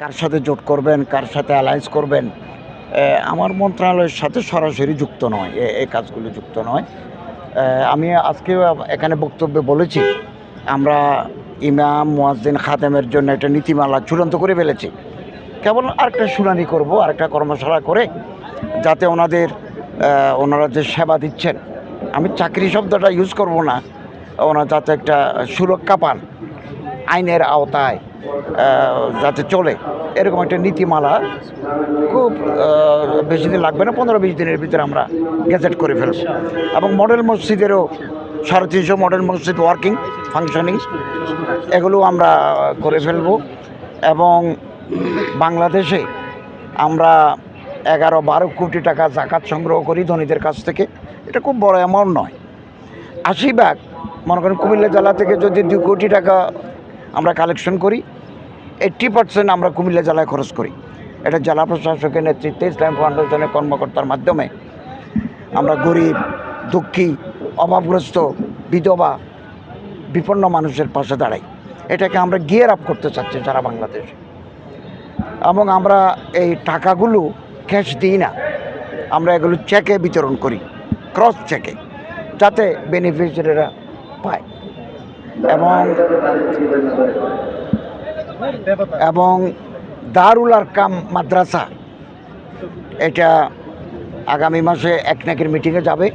কার সাথে জোট করবেন, কার সাথে অ্যালায়েন্স করবেন আমার মন্ত্রণালয়ের সাথে সরাসরি যুক্ত নয় এই কাজগুলো যুক্ত নয়। আমি আজকে এখানে বক্তব্যে বলেছি, আমরা ইমাম, মুয়াজ্জিন, খাদেমের জন্য একটা নীতিমালা চূড়ান্ত করে ফেলেছি। কেবল আরেকটা শুনানি করব, আরেকটা কর্মশালা করে, যাতে ওনাদের ওনারা যে সেবা দিচ্ছেন, আমি চাকরি শব্দটা ইউজ করব না, ওনারা যাতে একটা সুরক্ষা পান আইনের আওতায়। যাতে চলে। এরকম একটা নীতিমালা খুব বেশি দিন লাগবে না, পনেরো বিশ দিনের ভিতরে আমরা গেজেট করে ফেলব। এবং মডেল মসজিদেরও সাড়ে তিনশো মডেল মসজিদ ওয়ার্কিং ফাংশনিং এগুলো আমরা করে ফেলব। এবং বাংলাদেশে আমরা এগারো বারো কোটি টাকা জাকাত সংগ্রহ করি ধনীদের কাছ থেকে। এটা খুব বড় অ্যামাউন্ট নয়। আশি ভাগ, মনে করেন কুমিল্লা জেলা থেকে যদি দু কোটি টাকা আমরা কালেকশন করি এইট্টি পার্সেন্ট আমরা কুমিল্লা জেলায় খরচ করি। এটা জেলা প্রশাসকের নেতৃত্বে ইসলাম ফাউন্ডেশনের কর্মকর্তার মাধ্যমে। আমরা গরিব, দুঃখী, অভাবগ্রস্ত, বিধবা, বিপন্ন মানুষের পাশে দাঁড়াই। এটাকে আমরা গিয়ার আপ করতে চাচ্ছি সারা বাংলাদেশ। এবং আমরা এই টাকাগুলো ক্যাশ দিই না। আমরা এগুলো চেকে বিতরণ করি ক্রস চেকে যাতে বেনিফিশিয়ারিরা পায়। এবং এবং দারুল আরকাম মাদ্রাসা। এটা আগামী মাসে এক নাকের মিটিংয়ে যাবে।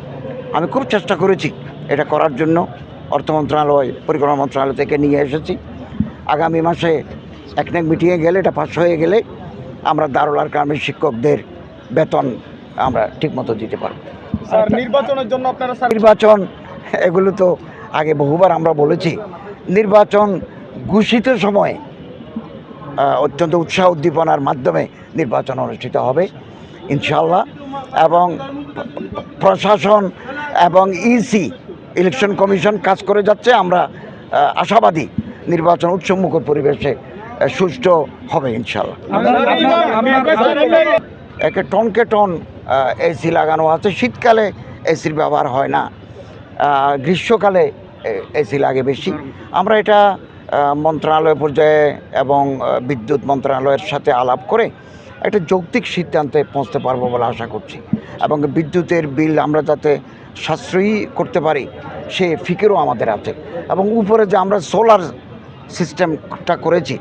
আমি খুব চেষ্টা করেছি এটা করার জন্য। অর্থ মন্ত্রণালয় পরিকল্পনা মন্ত্রণালয় থেকে নিয়ে এসেছি। আগামী মাসে এক নাক মিটিংয়ে গেলে এটা পাশ হয়ে গেলে আমরা দারুল আরকামের শিক্ষকদের বেতন আমরা ঠিকমতো দিতে পারব। স্যার নির্বাচনের জন্য আপনারা নির্বাচন এগুলো তো আগে বহুবার আমরা বলেছি। নির্বাচন ঘোষিত সময়ে অত্যন্ত উৎসাহ উদ্দীপনার মাধ্যমে নির্বাচন অনুষ্ঠিত হবে ইনশাল্লাহ এবং প্রশাসন এবং ইসি ইলেকশন কমিশন কাজ করে যাচ্ছে। আমরা আশাবাদী নির্বাচন উৎসবমুখর পরিবেশে সুষ্ঠু হবে ইনশাল্লাহ একে টনকে টন এসি লাগানো আছে। শীতকালে এসির ব্যবহার হয় না। গ্রীষ্মকালে এসি লাগে বেশি। আমরা এটা মন্ত্রণালয় পর্যায়ে এবং বিদ্যুৎ মন্ত্রণালয়ের সাথে আলাপ করে একটা যৌক্তিক সিদ্ধান্তে পৌঁছতে পারব বলে আশা করছি। এবং বিদ্যুতের বিল আমরা যাতে সাশ্রয়ী করতে পারি সে ফিকেরও আমাদের আছে এবং উপরে যে আমরা সোলার সিস্টেমটা করেছি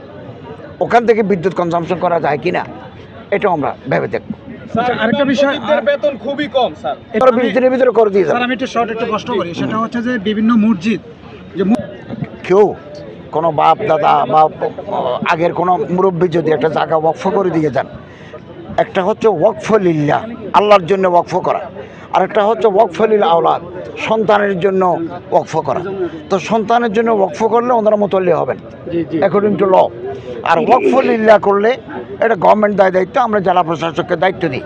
ওখান থেকে বিদ্যুৎ কনজামশন করা যায় কি না এটাও আমরা ভেবে দেখব। স্যার আরেকটা বিষয়- বেতন খুবই কম স্যার। আমরা ভিতরে করে দিয়ে স্যার আমি একটু শর্ট একটু কষ্ট করি। সেটা হচ্ছে যে বিভিন্ন মসজিদ যে কেউ কোনো বাপ দাদা বা আগের কোনো মুরব্বী যদি একটা জায়গা ওয়াকফ করে দিয়ে যান একটা হচ্ছে ওয়াকফলিল্লা আল্লাহর জন্য ওয়াকফ করা। আরেকটা হচ্ছে ওয়াকফলিল আওলাদ সন্তানের জন্য ওয়াকফ করা। তো সন্তানের জন্য ওয়াকফ করলে ওনারা মোতল্লি হবেন। অ্যাকর্ডিং টু ল আর ওয়াকফলিল্লা করলে এটা গভর্নমেন্ট দায় দায়িত্ব আমরা জেলা প্রশাসককে দায়িত্ব দিই।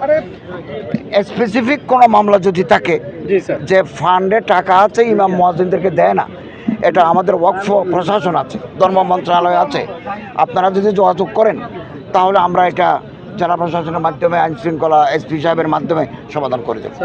স্পেসিফিক কোনো মামলা যদি থাকে যে ফান্ডে টাকা আছে ইমাম মহাজিনদেরকে দেয় না এটা আমাদের ওয়াকফ প্রশাসন আছে, ধর্ম মন্ত্রণালয় আছে। আপনারা যদি যোগাযোগ করেন, তাহলে আমরা এটা জেলা প্রশাসনের মাধ্যমে, আইনশৃঙ্খলা এসপি সাহেবের মাধ্যমে সমাধান করে দেবো।